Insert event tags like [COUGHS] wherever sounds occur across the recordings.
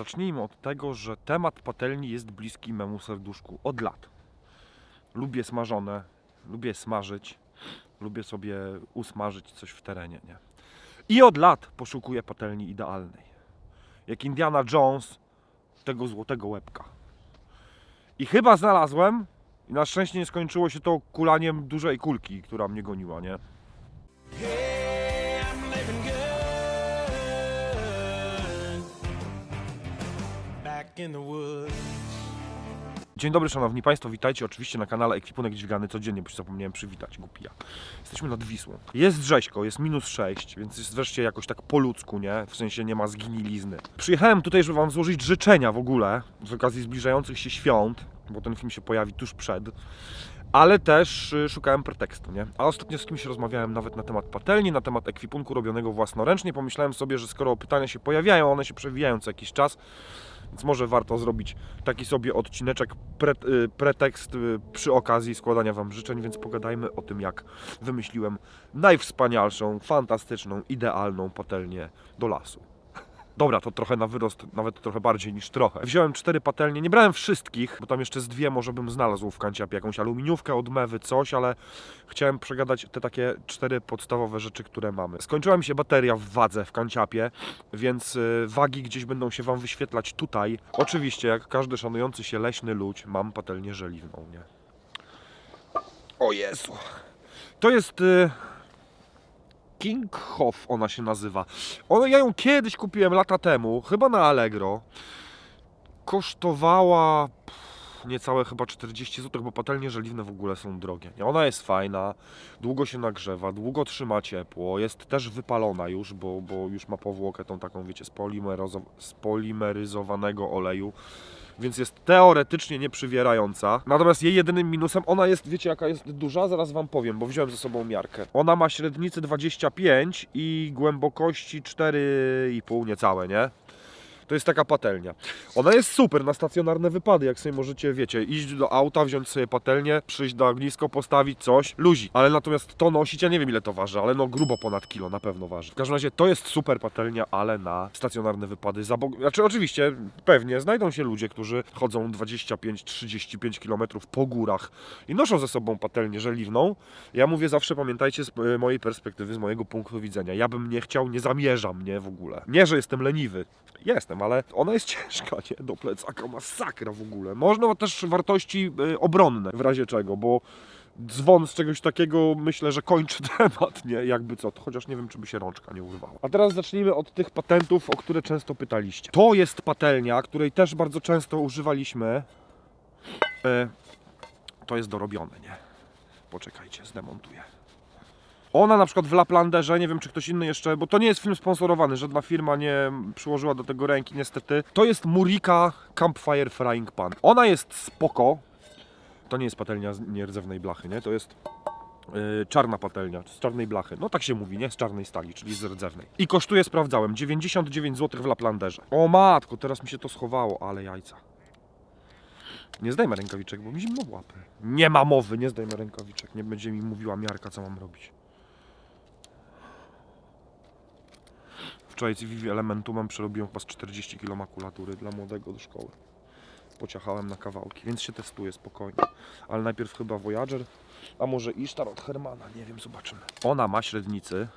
zacznijmy od tego, że temat patelni jest bliski memu serduszku od lat. Lubię smażone, lubię smażyć, lubię sobie usmażyć coś w terenie, nie? I od lat poszukuję patelni idealnej. Jak Indiana Jones tego złotego łebka. I chyba znalazłem i na szczęście nie skończyło się to kulaniem dużej kulki, która mnie goniła, nie? In the woods. Dzień dobry szanowni państwo, witajcie oczywiście na kanale Ekwipunek Dźwigany codziennie, bo się zapomniałem przywitać, głupia. Jesteśmy nad Wisłą. Jest rzeźko, jest minus 6, więc jest wreszcie jakoś tak po ludzku, nie? W sensie nie ma zginilizny. Przyjechałem tutaj, żeby wam złożyć życzenia w ogóle z okazji zbliżających się świąt, bo ten film się pojawi tuż przed. Ale też y, szukałem pretekstu, nie? A ostatnio z kimś rozmawiałem nawet na temat patelni, na temat ekwipunku robionego własnoręcznie. Pomyślałem sobie, że skoro pytania się pojawiają, one się przewijają co jakiś czas, więc może warto zrobić taki sobie odcineczek, pre, y, pretekst y, przy okazji składania Wam życzeń, więc pogadajmy o tym, jak wymyśliłem najwspanialszą, fantastyczną, idealną patelnię do lasu. Dobra, to trochę na wyrost, nawet trochę bardziej niż trochę. Wziąłem cztery patelnie, nie brałem wszystkich, bo tam jeszcze z dwie może bym znalazł w kanciapie, jakąś aluminiówkę, odmewy, coś, ale chciałem przegadać te takie cztery podstawowe rzeczy, które mamy. Skończyła mi się bateria w wadze w kanciapie, więc y, wagi gdzieś będą się Wam wyświetlać tutaj. Oczywiście, jak każdy szanujący się leśny ludź, mam patelnię żeliwną, nie? O Jezu! To jest... Y... King Hoff ona się nazywa. Ona, ja ją kiedyś kupiłem lata temu, chyba na Allegro. Kosztowała pff, niecałe chyba 40 zł, bo patelnie żeliwne w ogóle są drogie. Nie? Ona jest fajna, długo się nagrzewa, długo trzyma ciepło, jest też wypalona już, bo, bo już ma powłokę tą taką, wiecie, z polimeryzowanego oleju więc jest teoretycznie nieprzywierająca. Natomiast jej jedynym minusem, ona jest, wiecie jaka jest duża? Zaraz wam powiem, bo wziąłem ze sobą miarkę. Ona ma średnicę 25 i głębokości 4,5 niecałe, nie? To jest taka patelnia. Ona jest super na stacjonarne wypady, jak sobie możecie, wiecie, iść do auta, wziąć sobie patelnię, przyjść do ognisko, postawić coś, luzi. Ale natomiast to nosić, ja nie wiem ile to waży, ale no grubo ponad kilo na pewno waży. W każdym razie to jest super patelnia, ale na stacjonarne wypady. Za bog... Znaczy oczywiście, pewnie znajdą się ludzie, którzy chodzą 25-35 km po górach i noszą ze sobą patelnię żeliwną. Ja mówię zawsze, pamiętajcie, z e, mojej perspektywy, z mojego punktu widzenia. Ja bym nie chciał, nie zamierzam, nie w ogóle. Nie, że jestem leniwy. Jestem, ale ona jest [LAUGHS] ciężka, nie? Do plecaka masakra w ogóle. Można też wartości y, obronne, w razie czego, bo dzwon z czegoś takiego myślę, że kończy [LAUGHS] temat, nie? Jakby co, chociaż nie wiem, czy by się rączka nie urwała. A teraz zacznijmy od tych patentów, o które często pytaliście. To jest patelnia, której też bardzo często używaliśmy. E, to jest dorobione, nie? Poczekajcie, zdemontuję. Ona na przykład w Laplanderze, nie wiem czy ktoś inny jeszcze, bo to nie jest film sponsorowany, żadna firma nie przyłożyła do tego ręki niestety. To jest Murika Campfire Frying Pan. Ona jest spoko. To nie jest patelnia z nierdzewnej blachy, nie? To jest yy, czarna patelnia, z czarnej blachy. No tak się mówi, nie? Z czarnej stali, czyli z rdzewnej. I kosztuje, sprawdzałem, 99 zł w Laplanderze. O matko, teraz mi się to schowało, ale jajca. Nie zdejmę rękawiczek, bo mi zimno łapy. Nie ma mowy, nie zdejmę rękawiczek. Nie będzie mi mówiła miarka, co mam robić. Wczoraj z Vivi Elementumem przerobiłem chyba z 40 kg makulatury dla młodego do szkoły. Pociachałem na kawałki, więc się testuję spokojnie. Ale najpierw chyba Voyager, a może Ishtar od Hermana, nie wiem, zobaczymy. Ona ma średnicy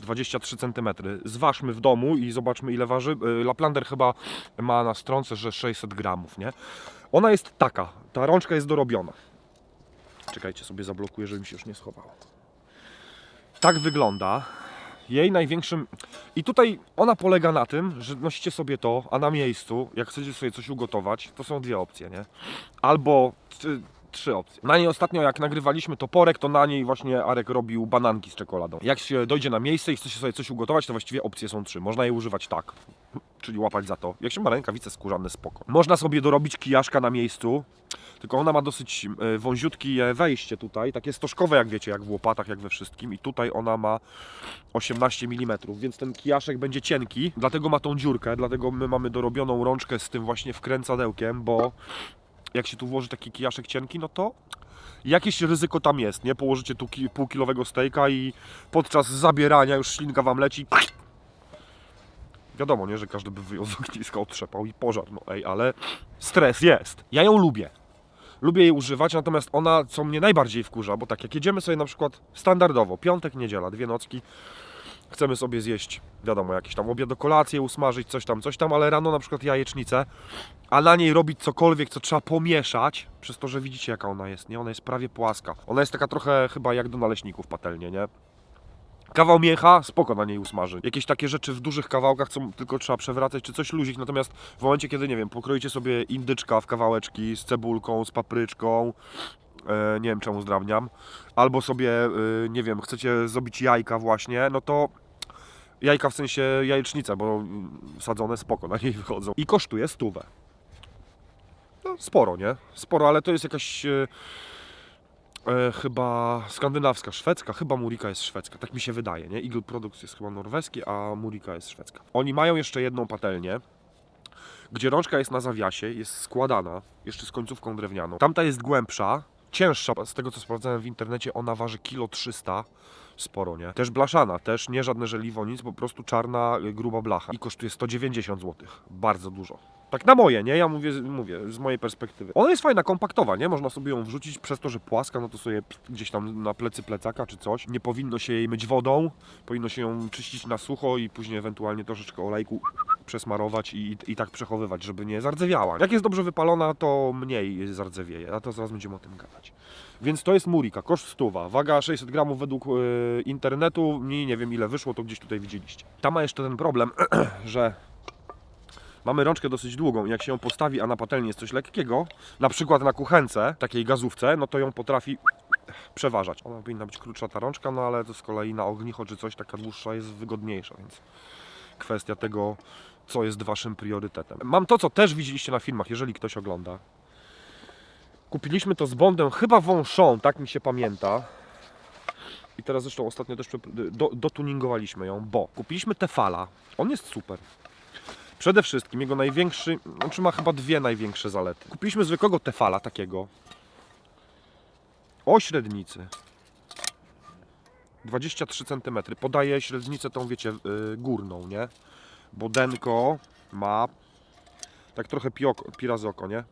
23 cm. Zważmy w domu i zobaczmy ile waży. Y, Laplander chyba ma na stronce, że 600 gramów, nie? Ona jest taka, ta rączka jest dorobiona. Czekajcie, sobie zablokuję, żeby mi się już nie schowało. Tak wygląda. Jej największym. I tutaj ona polega na tym, że nosicie sobie to, a na miejscu, jak chcecie sobie coś ugotować, to są dwie opcje, nie? Albo trzy, opcje. Na niej ostatnio, jak nagrywaliśmy toporek, to na niej właśnie Arek robił bananki z czekoladą. Jak się dojdzie na miejsce i chce się sobie coś ugotować, to właściwie opcje są trzy. Można je używać tak, [LAUGHS] czyli łapać za to. Jak się ma rękawice skórzane, spoko. Można sobie dorobić kijaszka na miejscu, tylko ona ma dosyć e, wąziutkie wejście tutaj, takie stożkowe jak wiecie, jak w łopatach, jak we wszystkim i tutaj ona ma 18 mm, więc ten kijaszek będzie cienki, dlatego ma tą dziurkę, dlatego my mamy dorobioną rączkę z tym właśnie wkręcadełkiem, bo jak się tu włoży taki kijaszek cienki, no to jakieś ryzyko tam jest, nie? Położycie tu ki- półkilowego stejka i podczas zabierania już ślinka wam leci Wiadomo, nie, że każdy by wyjął z ogniska, otrzepał i pożar, no ej, ale stres jest. Ja ją lubię. Lubię jej używać, natomiast ona, co mnie najbardziej wkurza, bo tak jak jedziemy sobie na przykład standardowo, piątek, niedziela, dwie nocki, chcemy sobie zjeść, wiadomo, jakieś tam obiad do kolację, usmażyć, coś tam, coś tam, ale rano na przykład jajecznicę, a na niej robić cokolwiek, co trzeba pomieszać, przez to, że widzicie jaka ona jest, nie? Ona jest prawie płaska. Ona jest taka trochę chyba jak do naleśników patelnie, nie? Kawał mięcha, spoko na niej usmaży. Jakieś takie rzeczy w dużych kawałkach, co tylko trzeba przewracać, czy coś luzik. Natomiast w momencie, kiedy, nie wiem, pokroicie sobie indyczka w kawałeczki z cebulką, z papryczką, e, nie wiem czemu zdrabniam, albo sobie, e, nie wiem, chcecie zrobić jajka właśnie, no to jajka w sensie jajecznica, bo sadzone spoko na niej wychodzą. I kosztuje stówę. No, sporo, nie? Sporo, ale to jest jakaś... E, e, chyba skandynawska, szwedzka, chyba Murika jest szwedzka, tak mi się wydaje, nie? Eagle Products jest chyba norweski, a Murika jest szwedzka. Oni mają jeszcze jedną patelnię, gdzie rączka jest na zawiasie, jest składana, jeszcze z końcówką drewnianą. Tamta jest głębsza, cięższa, z tego co sprawdzałem w internecie, ona waży kilo 300, sporo, nie? Też blaszana, też nie żadne żeliwo, nic, po prostu czarna, gruba blacha i kosztuje 190 zł, bardzo dużo. Tak na moje, nie? Ja mówię, mówię z mojej perspektywy. Ona jest fajna, kompaktowa, nie? Można sobie ją wrzucić przez to, że płaska, no to sobie gdzieś tam na plecy plecaka czy coś. Nie powinno się jej myć wodą, powinno się ją czyścić na sucho i później ewentualnie troszeczkę olejku przesmarować i, i tak przechowywać, żeby nie zardzewiała. Jak jest dobrze wypalona, to mniej zardzewieje, a to zaraz będziemy o tym gadać. Więc to jest Murika, koszt stuwa, waga 600 gramów według e, internetu, mniej nie wiem ile wyszło, to gdzieś tutaj widzieliście. Ta ma jeszcze ten problem, [CLEARS THROAT] że mamy rączkę dosyć długą i jak się ją postawi, a na patelni jest coś lekkiego, na przykład na kuchence, takiej gazówce, no to ją potrafi przeważać. Ona powinna być krótsza ta rączka, no ale to z kolei na ognicho czy coś taka dłuższa jest wygodniejsza, więc kwestia tego, co jest waszym priorytetem. Mam to, co też widzieliście na filmach, jeżeli ktoś ogląda. Kupiliśmy to z Bondem, chyba wąszą, tak mi się pamięta. I teraz zresztą ostatnio też dotuningowaliśmy ją, bo kupiliśmy Tefala. On jest super. Przede wszystkim jego największy, znaczy ma chyba dwie największe zalety. Kupiliśmy zwykłego Tefala takiego o średnicy 23 cm. Podaje średnicę tą, wiecie, yy, górną, nie? Bo denko ma tak trochę pioko, pi razy oko, nie?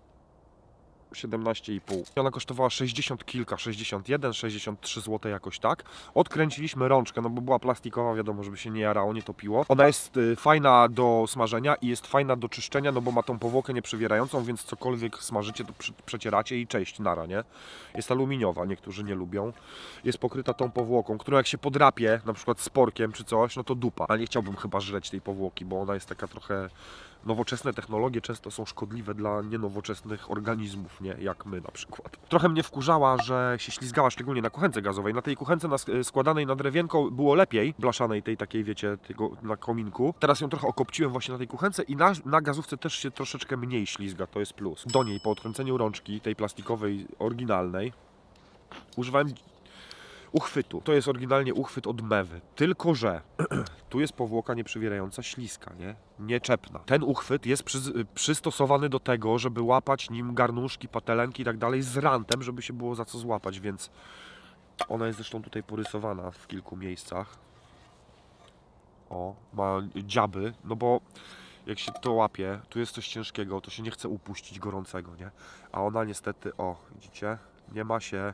17,5. Ona kosztowała 60 kilka, 61, 63 zł jakoś tak. Odkręciliśmy rączkę, no bo była plastikowa, wiadomo, żeby się nie jarało, nie topiło. Ona jest y, fajna do smażenia i jest fajna do czyszczenia, no bo ma tą powłokę nieprzewierającą, więc cokolwiek smażycie, to przecieracie i cześć, nara, nie? Jest aluminiowa, niektórzy nie lubią. Jest pokryta tą powłoką, którą jak się podrapie, na przykład sporkiem czy coś, no to dupa. Ale nie chciałbym chyba żreć tej powłoki, bo ona jest taka trochę nowoczesne technologie często są szkodliwe dla nienowoczesnych organizmów, nie? Jak my na przykład. Trochę mnie wkurzała, że się ślizgała szczególnie na kuchence gazowej. Na tej kuchence nas- składanej na drewienko było lepiej, blaszanej tej takiej, wiecie, tego, na kominku. Teraz ją trochę okopciłem właśnie na tej kuchence i na, na gazówce też się troszeczkę mniej ślizga, to jest plus. Do niej po odkręceniu rączki, tej plastikowej, oryginalnej, używałem uchwytu. To jest oryginalnie uchwyt od mewy. Tylko, że [CLEARS THROAT] tu jest powłoka nieprzywierająca śliska, nie? Nieczepna. Ten uchwyt jest przy, przystosowany do tego, żeby łapać nim garnuszki, patelenki i tak dalej z rantem, żeby się było za co złapać, więc ona jest zresztą tutaj porysowana w kilku miejscach. O, ma dziaby, no bo jak się to łapie, tu jest coś ciężkiego, to się nie chce upuścić gorącego, nie? A ona niestety, o, widzicie, nie ma się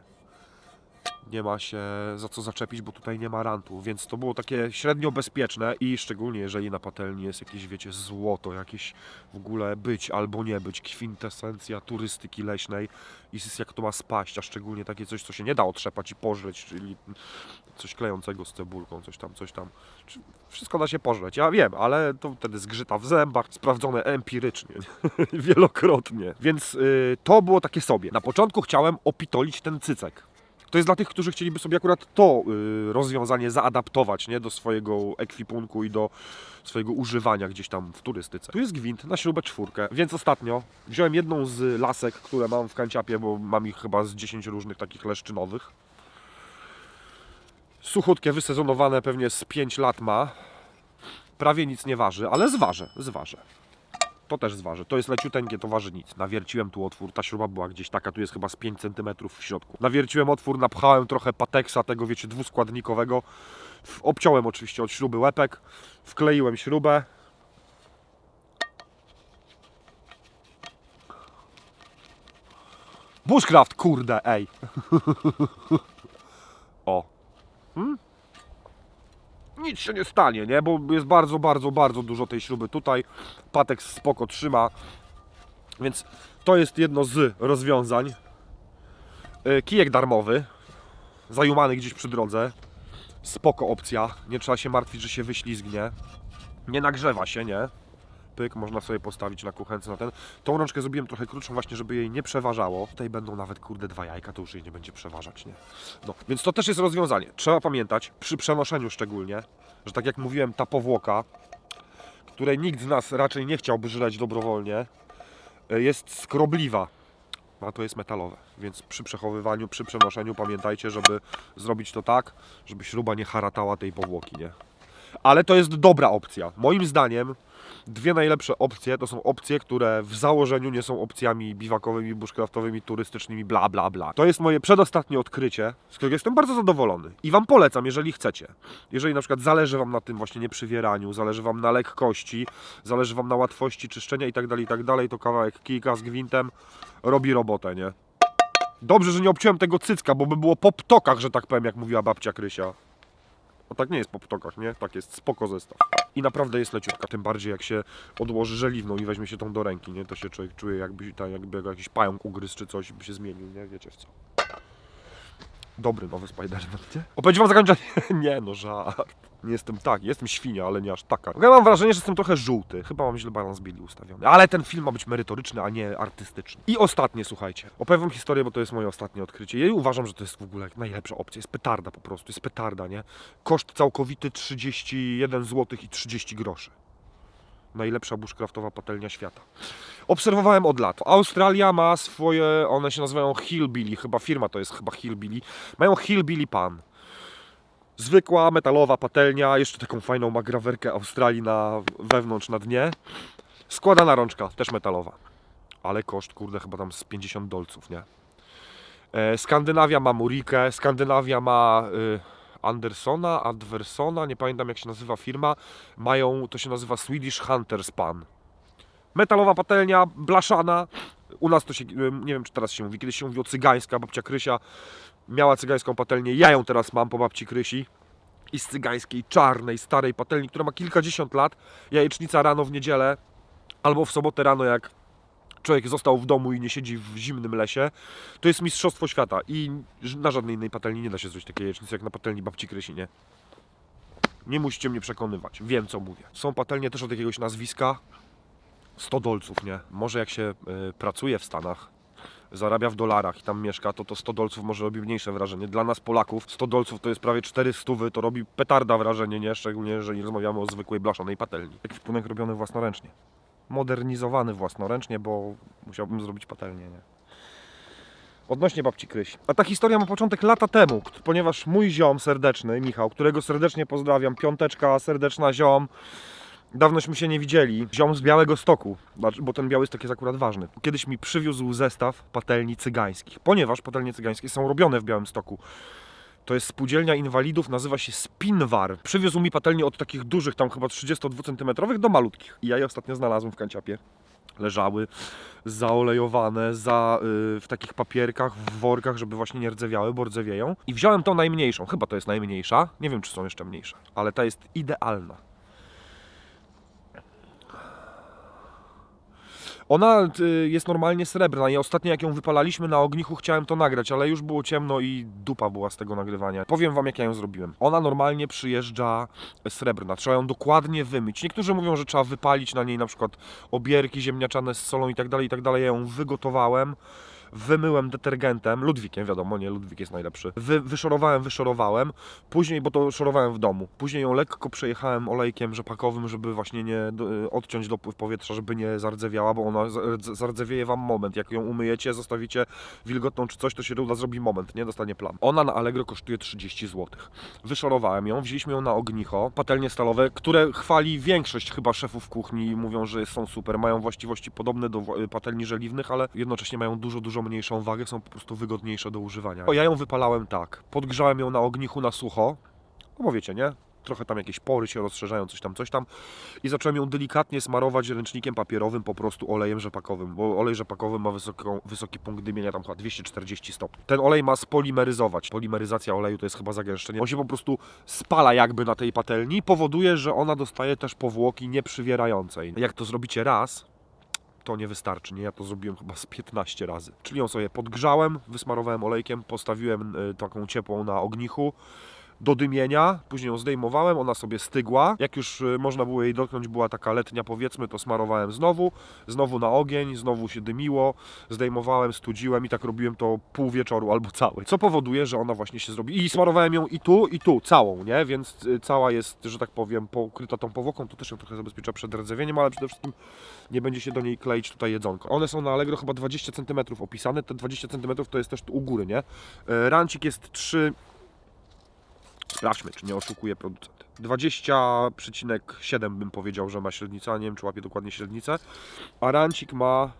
nie ma się za co zaczepić, bo tutaj nie ma rantu, więc to było takie średnio bezpieczne i szczególnie jeżeli na patelni jest jakieś, wiecie, złoto, jakieś w ogóle być albo nie być, kwintesencja turystyki leśnej i jak to ma spaść, a szczególnie takie coś, co się nie da otrzepać i pożreć, czyli coś klejącego z cebulką, coś tam, coś tam. Wszystko da się pożreć, ja wiem, ale to wtedy zgrzyta w zębach, sprawdzone empirycznie, [LAUGHS] wielokrotnie. Więc y, to było takie sobie. Na początku chciałem opitolić ten cycek. To jest dla tych, którzy chcieliby sobie akurat to y, rozwiązanie zaadaptować nie, do swojego ekwipunku i do swojego używania gdzieś tam w turystyce. Tu jest gwint na śrubę czwórkę, więc ostatnio wziąłem jedną z lasek, które mam w kanciapie, bo mam ich chyba z 10 różnych takich leszczynowych. Suchutkie, wysezonowane, pewnie z 5 lat ma. Prawie nic nie waży, ale zważę, zważę. To też zważę. To jest leciuteńkie, to waży nic. Nawierciłem tu otwór, ta śruba była gdzieś taka, tu jest chyba z 5 cm w środku. Nawierciłem otwór, napchałem trochę pateksa tego, wiecie, dwuskładnikowego. Obciąłem oczywiście od śruby łepek, wkleiłem śrubę. Bushcraft, kurde, ej. [LAUGHS] o. Hmm? Nic się nie stanie, nie? Bo jest bardzo, bardzo, bardzo dużo tej śruby tutaj. Patek spoko trzyma. Więc to jest jedno z rozwiązań. E, Kijek darmowy. Zajumany gdzieś przy drodze. Spoko opcja. Nie trzeba się martwić, że się wyślizgnie. Nie nagrzewa się, nie? Pyk, można sobie postawić na kuchence na ten. Tą rączkę zrobiłem trochę krótszą właśnie, żeby jej nie przeważało. Tutaj będą nawet, kurde, dwa jajka, to już jej nie będzie przeważać, nie? No, więc to też jest rozwiązanie. Trzeba pamiętać, przy przenoszeniu szczególnie, że tak jak mówiłem, ta powłoka, której nikt z nas raczej nie chciałby żreć dobrowolnie, y, jest skrobliwa. A to jest metalowe, więc przy przechowywaniu, przy przenoszeniu pamiętajcie, żeby zrobić to tak, żeby śruba nie haratała tej powłoki, nie? Ale to jest dobra opcja. Moim zdaniem dwie najlepsze opcje to są opcje, które w założeniu nie są opcjami biwakowymi, bushcraftowymi, turystycznymi, bla bla bla. To jest moje przedostatnie odkrycie, z którego jestem bardzo zadowolony. I Wam polecam, jeżeli chcecie. Jeżeli na przykład zależy Wam na tym właśnie nieprzywieraniu, zależy Wam na lekkości, zależy Wam na łatwości czyszczenia i tak dalej, i tak dalej, to kawałek kijka z gwintem robi robotę, nie? Dobrze, że nie obciąłem tego cycka, bo by było po ptokach, że tak powiem, jak mówiła babcia Krysia. A tak nie jest po ptokach, nie? Tak jest, spoko zestaw. I naprawdę jest leciutka, tym bardziej jak się odłoży żeliwną i weźmie się tą do ręki, nie? To się człowiek czuje jakby, tak, jakby jakiś pająk ugryzł czy coś by się zmienił, nie? Wiecie w co. Dobry nowy Spider-Man, nie? Opowiedz wam zakończenie. [LAUGHS] nie no, żart. Nie jestem tak, jestem świnia, ale nie aż taka. Ja mam wrażenie, że jestem trochę żółty. Chyba mam źle balans Billy ustawiony. Ale ten film ma być merytoryczny, a nie artystyczny. I ostatnie, słuchajcie. Opowiem historię, bo to jest moje ostatnie odkrycie. Ja uważam, że to jest w ogóle najlepsza opcja. Jest petarda po prostu, jest petarda, nie? Koszt całkowity 31 zł i 30 groszy. Najlepsza bushcraftowa patelnia świata. Obserwowałem od lat. Australia ma swoje, one się nazywają Hillbilly, chyba firma to jest chyba Hillbilly. Mają Hillbilly Pan. Zwykła metalowa patelnia, jeszcze taką fajną ma grawerkę Australii na wewnątrz, na dnie. Składana rączka, też metalowa. Ale koszt, kurde, chyba tam z 50 dolców, nie? E, Skandynawia ma Murikę, Skandynawia ma y, Andersona, Adversona, nie pamiętam jak się nazywa firma. Mają, to się nazywa Swedish Hunters Pan. Metalowa patelnia, blaszana. U nas to się, nie wiem czy teraz się mówi, kiedyś się mówiło cygańska, babcia Krysia miała cygańską patelnię, ja ją teraz mam po babci Krysi. I z cygańskiej, czarnej, starej patelni, która ma kilkadziesiąt lat. Jajecznica rano w niedzielę, albo w sobotę rano, jak człowiek został w domu i nie siedzi w zimnym lesie, to jest mistrzostwo świata. I na żadnej innej patelni nie da się zrobić takiej jajecznicy, jak na patelni babci Krysi, nie? Musicie mnie przekonywać, wiem co mówię. Są patelnie też od jakiegoś nazwiska, 100 dolców, nie? Może jak się y, pracuje w Stanach, zarabia w dolarach i tam mieszka, to to 100 dolców może robi mniejsze wrażenie. Dla nas Polaków 100 dolców to jest prawie 400, to robi petarda wrażenie, nie? Szczególnie jeżeli rozmawiamy o zwykłej blaszanej patelni. Ekwipunek robiony własnoręcznie. Modernizowany własnoręcznie, bo musiałbym zrobić patelnię, nie? Odnośnie babci Kryś. A ta historia ma początek lata temu, ponieważ mój ziom serdeczny, Michał, którego serdecznie pozdrawiam, piąteczka, serdeczna ziom, Dawnośmy się nie widzieli. Ziom z Białego Stoku, znaczy- bo ten Biały Stok jest akurat ważny. Kiedyś mi przywiózł zestaw patelni cygańskich, ponieważ patelnie cygańskie są robione w Białym Stoku. To jest spółdzielnia inwalidów, nazywa się Spinwar. Przywiózł mi patelnie od takich dużych, tam chyba 32 cm do malutkich. I ja je ostatnio znalazłem w kanciapie. Leżały zaolejowane, za, y, w takich papierkach, w workach, żeby właśnie nie rdzewiały, bo rdzewieją. I wziąłem tą najmniejszą, chyba to jest najmniejsza. Nie wiem, czy są jeszcze mniejsze, ale ta jest idealna. Ona y, jest normalnie srebrna i ostatnio jak ją wypalaliśmy na ognichu chciałem to nagrać, ale już było ciemno i dupa była z tego nagrywania. Powiem wam jak ja ją zrobiłem. Ona normalnie przyjeżdża srebrna, trzeba ją dokładnie wymyć. Niektórzy mówią, że trzeba wypalić na niej na przykład obierki ziemniaczane z solą i tak dalej, i tak dalej. Ja ją wygotowałem. Wymyłem detergentem, Ludwikiem, wiadomo, nie, Ludwik jest najlepszy. Wy, wyszorowałem, wyszorowałem, później, bo to szorowałem w domu. Później ją lekko przejechałem olejkiem rzepakowym, żeby właśnie nie odciąć dopływ powietrza, żeby nie zardzewiała, bo ona zardze- zardzewieje wam moment. Jak ją umyjecie, zostawicie wilgotną czy coś, to się ruda zrobi moment, nie? Dostanie plam. Ona na Allegro kosztuje 30 zł. Wyszorowałem ją, wzięliśmy ją na ognicho, patelnie stalowe, które chwali większość chyba szefów kuchni i mówią, że są super, mają właściwości podobne do wa- patelni żeliwnych, ale jednocześnie mają dużo, dużo mniejszą wagę, są po prostu wygodniejsze do używania. O, ja ją wypalałem tak, podgrzałem ją na ognichu na sucho, no bo wiecie, nie? trochę tam jakieś pory się rozszerzają, coś tam, coś tam i zacząłem ją delikatnie smarować ręcznikiem papierowym po prostu olejem rzepakowym, bo olej rzepakowy ma wysoką, wysoki punkt dymienia, tam chyba 240 stopni. Ten olej ma spolimeryzować. Polimeryzacja oleju to jest chyba zagęszczenie. On się po prostu spala jakby na tej patelni, powoduje, że ona dostaje też powłoki nieprzywierającej. Jak to zrobicie raz, to nie wystarczy, nie? Ja to zrobiłem chyba z 15 razy. Czyli ją sobie podgrzałem, wysmarowałem olejkiem, postawiłem y, taką ciepłą na ognichu do dymienia, później ją zdejmowałem, ona sobie stygła. Jak już y, można było jej dotknąć, była taka letnia powiedzmy, to smarowałem znowu, znowu na ogień, znowu się dymiło, zdejmowałem, studziłem i tak robiłem to pół wieczoru albo cały. Co powoduje, że ona właśnie się zrobi. I smarowałem ją i tu, i tu, całą, nie? Więc y, cała jest, że tak powiem, pokryta tą powłoką, to też ją trochę zabezpiecza przed rdzewieniem, ale przede wszystkim nie będzie się do niej kleić tutaj jedzonko. One są na Allegro chyba 20 cm opisane, te 20 cm to jest też tu u góry, nie? E, Rancik jest 3... Sprawdźmy, czy nie oszukuje producent. 20,7 bym powiedział, że ma średnicę, a nie wiem, czy łapie dokładnie średnicę. A rancik ma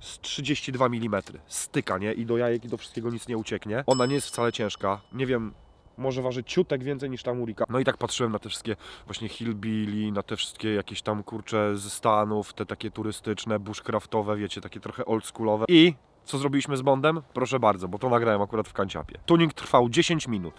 z 32 mm. Styka, nie? I do jajek i do wszystkiego nic nie ucieknie. Ona nie jest wcale ciężka. Nie wiem, może waży ciutek więcej niż ta Murika. No i tak patrzyłem na te wszystkie właśnie hillbilly, na te wszystkie jakieś tam kurcze ze Stanów, te takie turystyczne, bushcraftowe, wiecie, takie trochę oldschoolowe. I co zrobiliśmy z Bondem? Proszę bardzo, bo to nagrałem akurat w kanciapie. Tuning trwał 10 minut.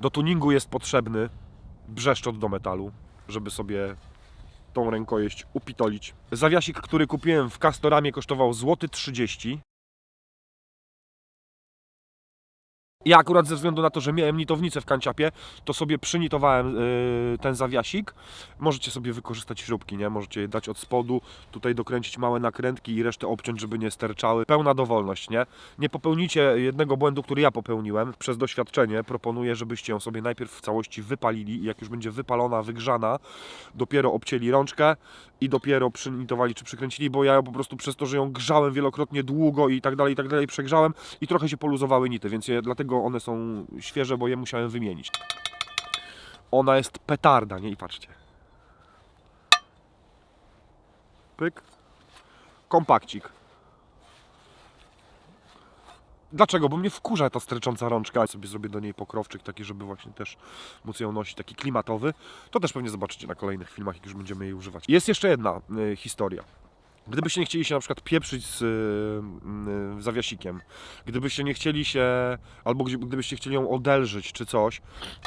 Do tuningu jest potrzebny brzeszczot do metalu, żeby sobie tą rękojeść upitolić. Zawiasik, który kupiłem w Castoramie kosztował złoty 30. Ja akurat ze względu na to, że miałem nitownicę w kanciapie, to sobie przynitowałem yy, ten zawiasik. Możecie sobie wykorzystać śrubki, nie? Możecie je dać od spodu, tutaj dokręcić małe nakrętki i resztę obciąć, żeby nie sterczały. Pełna dowolność, nie? Nie popełnicie jednego błędu, który ja popełniłem. Przez doświadczenie proponuję, żebyście ją sobie najpierw w całości wypalili i jak już będzie wypalona, wygrzana, dopiero obcięli rączkę i dopiero przynitowali czy przykręcili, bo ja ją po prostu przez to, że ją grzałem wielokrotnie długo i tak dalej, i tak dalej, przegrzałem i trochę się poluzowały nity, więc je, dlatego one są świeże, bo je musiałem wymienić. Ona jest petarda, nie? I patrzcie. Pyk. Kompakcik. Dlaczego? Bo mnie wkurza ta stercząca rączka. Ja sobie zrobię do niej pokrowczyk taki, żeby właśnie też móc ją nosić, taki klimatowy. To też pewnie zobaczycie na kolejnych filmach, jak już będziemy jej używać. Jest jeszcze jedna y, historia. Gdybyście nie chcieli się na przykład pieprzyć z y, y, zawiasikiem, gdybyście nie chcieli się, albo gdybyście chcieli ją odelżyć czy coś,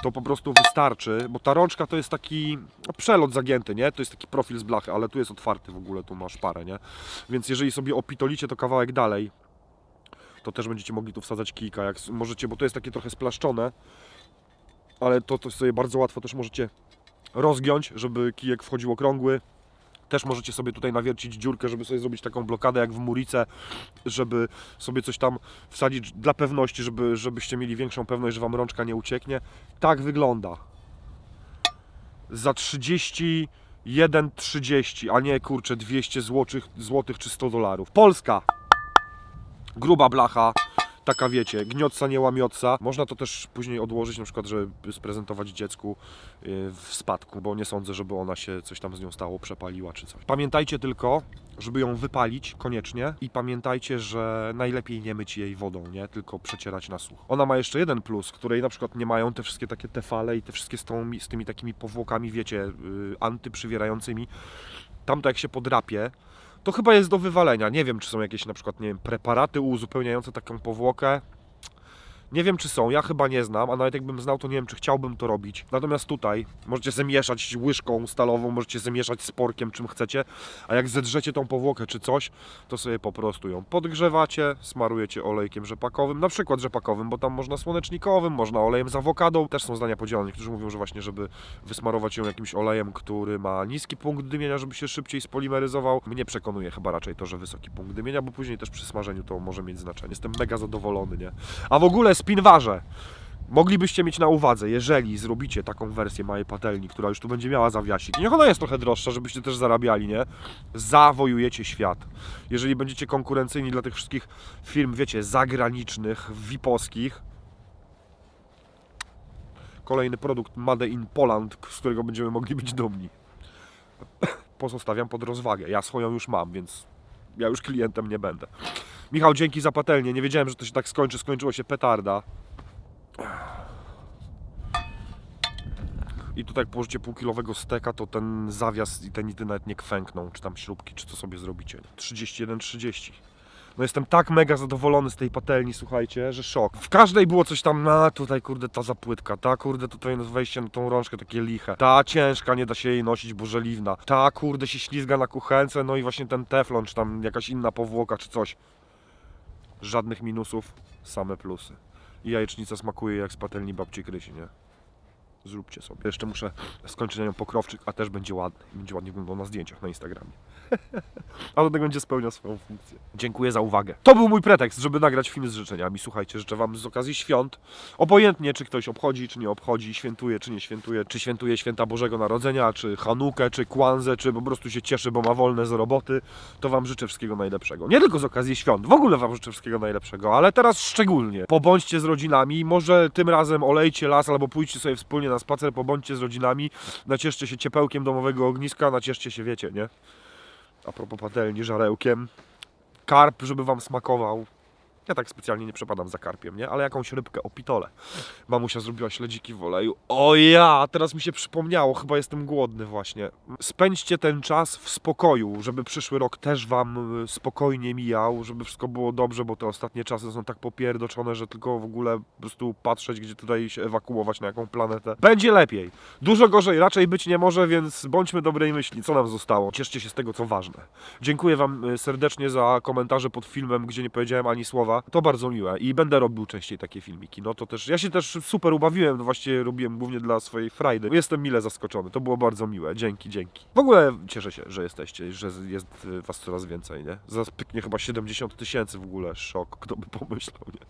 to po prostu wystarczy, bo ta rączka to jest taki no, przelot zagięty, nie? To jest taki profil z blachy, ale tu jest otwarty w ogóle, tu masz parę, nie? Więc jeżeli sobie opitolicie to kawałek dalej, to też będziecie mogli tu wsadzać kijka, jak możecie, bo to jest takie trochę splaszczone, ale to, to sobie bardzo łatwo też możecie rozgiąć, żeby kijek wchodził okrągły. Też możecie sobie tutaj nawiercić dziurkę, żeby sobie zrobić taką blokadę jak w murice, żeby sobie coś tam wsadzić dla pewności, żeby, żebyście mieli większą pewność, że Wam rączka nie ucieknie. Tak wygląda. Za 31,30, a nie kurczę 200 złotych, złotych czy 100 dolarów. Polska! Gruba blacha, taka wiecie, gniotca, nie łamiotca. Można to też później odłożyć, na przykład, żeby sprezentować dziecku yy, w spadku, bo nie sądzę, żeby ona się coś tam z nią stało, przepaliła czy coś. Pamiętajcie tylko, żeby ją wypalić koniecznie i pamiętajcie, że najlepiej nie myć jej wodą, nie? Tylko przecierać na sucho. Ona ma jeszcze jeden plus, której na przykład nie mają te wszystkie takie tefale i te wszystkie z, tą, z tymi takimi powłokami, wiecie, yy, antyprzywierającymi. Tamto jak się podrapie, to chyba jest do wywalenia. Nie wiem, czy są jakieś na przykład, nie wiem, preparaty uzupełniające taką powłokę. Nie wiem, czy są, ja chyba nie znam, a nawet jakbym znał, to nie wiem, czy chciałbym to robić. Natomiast tutaj możecie zamieszać łyżką stalową, możecie zamieszać sporkiem, czym chcecie, a jak zedrzecie tą powłokę czy coś, to sobie po prostu ją podgrzewacie, smarujecie olejkiem rzepakowym, na przykład rzepakowym, bo tam można słonecznikowym, można olejem z awokadą. Też są zdania podzielone. Niektórzy mówią, że właśnie, żeby wysmarować ją jakimś olejem, który ma niski punkt dymienia, żeby się szybciej spolimeryzował. Mnie przekonuje chyba raczej to, że wysoki punkt dymienia, bo później też przy smażeniu to może mieć znaczenie. Jestem mega zadowolony, nie? A w ogóle spinwarze. Moglibyście mieć na uwadze, jeżeli zrobicie taką wersję małej patelni, która już tu będzie miała zawiasik, niech ona jest trochę droższa, żebyście też zarabiali, nie? Zawojujecie świat. Jeżeli będziecie konkurencyjni dla tych wszystkich firm, wiecie, zagranicznych, VIP-owskich, kolejny produkt Made in Poland, z którego będziemy mogli być dumni. [COUGHS] Pozostawiam pod rozwagę. Ja swoją już mam, więc ja już klientem nie będę. Michał, dzięki za patelnię. Nie wiedziałem, że to się tak skończy. Skończyło się petarda. I tutaj jak położycie półkilowego steka, to ten zawias i te nity nawet nie kwękną, czy tam śrubki, czy co sobie zrobicie. 31,30. No jestem tak mega zadowolony z tej patelni, słuchajcie, że szok. W każdej było coś tam, na tutaj kurde ta zapłytka, ta kurde tutaj wejście na tą rączkę takie liche, ta ciężka, nie da się jej nosić, bo żeliwna, ta kurde się ślizga na kuchence, no i właśnie ten teflon, czy tam jakaś inna powłoka, czy coś. Żadnych minusów, same plusy. I jajecznica smakuje jak z patelni babci Krysi, nie? Zróbcie sobie. Jeszcze muszę skończyć na nią pokrowczyk, a też będzie ładny. Będzie ładnie wyglądał na zdjęciach na Instagramie. [LAUGHS] A do będzie spełniał swoją funkcję. Dziękuję za uwagę. To był mój pretekst, żeby nagrać film z życzeniami. Słuchajcie, życzę Wam z okazji świąt, obojętnie czy ktoś obchodzi, czy nie obchodzi, świętuje, czy nie świętuje, czy świętuje święta Bożego Narodzenia, czy Hanukę, czy Kwanzę, czy po prostu się cieszy, bo ma wolne z roboty, to Wam życzę wszystkiego najlepszego. Nie tylko z okazji świąt, w ogóle Wam życzę wszystkiego najlepszego, ale teraz szczególnie. Pobądźcie z rodzinami, może tym razem olejcie las, albo pójdźcie sobie wspólnie na spacer, pobądźcie z rodzinami, nacieszcie się ciepełkiem domowego ogniska, nacieszcie się, wiecie, nie? A propos patelni, żarełkiem. Karp, żeby Wam smakował. Ja tak specjalnie nie przepadam za karpiem, nie? Ale jakąś rybkę o pitole. Mamusia zrobiła śledziki w oleju. O ja! Teraz mi się przypomniało, chyba jestem głodny właśnie. Spędźcie ten czas w spokoju, żeby przyszły rok też Wam y, spokojnie mijał, żeby wszystko było dobrze, bo te ostatnie czasy są tak popierdoczone, że tylko w ogóle po prostu patrzeć, gdzie tutaj się ewakuować, na jaką planetę. Będzie lepiej. Dużo gorzej raczej być nie może, więc bądźmy dobrej myśli. Co nam zostało? Cieszcie się z tego, co ważne. Dziękuję Wam y, serdecznie za komentarze pod filmem, gdzie nie powiedziałem ani słowa. To bardzo miłe i będę robił częściej takie filmiki. No to też, ja się też super ubawiłem, no właśnie robiłem głównie dla swojej frajdy. Jestem mile zaskoczony, to było bardzo miłe. Dzięki, dzięki. W ogóle cieszę się, że jesteście, że jest Was coraz więcej, nie? Zaraz pyknie chyba 70 tysięcy w ogóle, szok, kto by pomyślał, nie?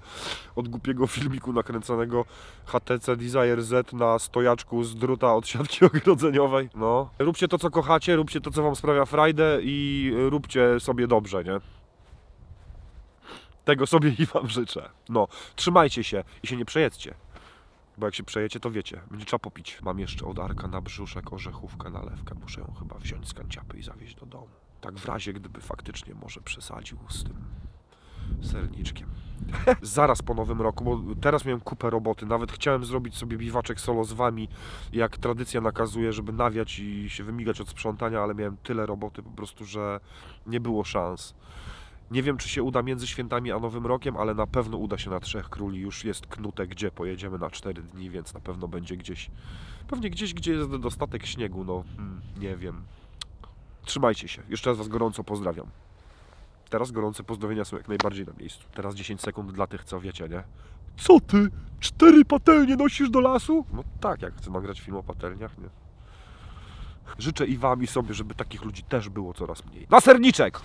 Od głupiego filmiku nakręconego HTC Desire Z na stojaczku z druta od siatki [LAUGHS] ogrodzeniowej. No. Róbcie to, co kochacie, róbcie to, co Wam sprawia frajdę i róbcie sobie dobrze, nie? Tego sobie i Wam życzę. No, trzymajcie się i się nie przejedzcie. Bo jak się przejecie, to wiecie, będzie trzeba popić. Mam jeszcze od Arka na brzuszek orzechówkę, nalewkę. Muszę ją chyba wziąć z kanciapy i zawieźć do domu. Tak w razie, gdyby faktycznie może przesadził z tym serniczkiem. [LAUGHS] Zaraz po nowym roku, bo teraz miałem kupę roboty. Nawet chciałem zrobić sobie biwaczek solo z wami, jak tradycja nakazuje, żeby nawiać i się wymigać od sprzątania, ale miałem tyle roboty po prostu, że nie było szans. Nie wiem, czy się uda między świętami a Nowym Rokiem, ale na pewno uda się na Trzech Króli. Już jest knute, gdzie pojedziemy na 4 dni, więc na pewno będzie gdzieś. Pewnie gdzieś, gdzie jest dostatek śniegu, no hmm, nie wiem. Trzymajcie się. Jeszcze raz Was gorąco pozdrawiam. Teraz gorące pozdrowienia są jak najbardziej na miejscu. Teraz 10 sekund dla tych, co wiecie, nie? Co ty? Cztery patelnie nosisz do lasu? No tak, jak chcę nagrać film o patelniach, nie? Życzę i wam i sobie, żeby takich ludzi też było coraz mniej. Na serniczek!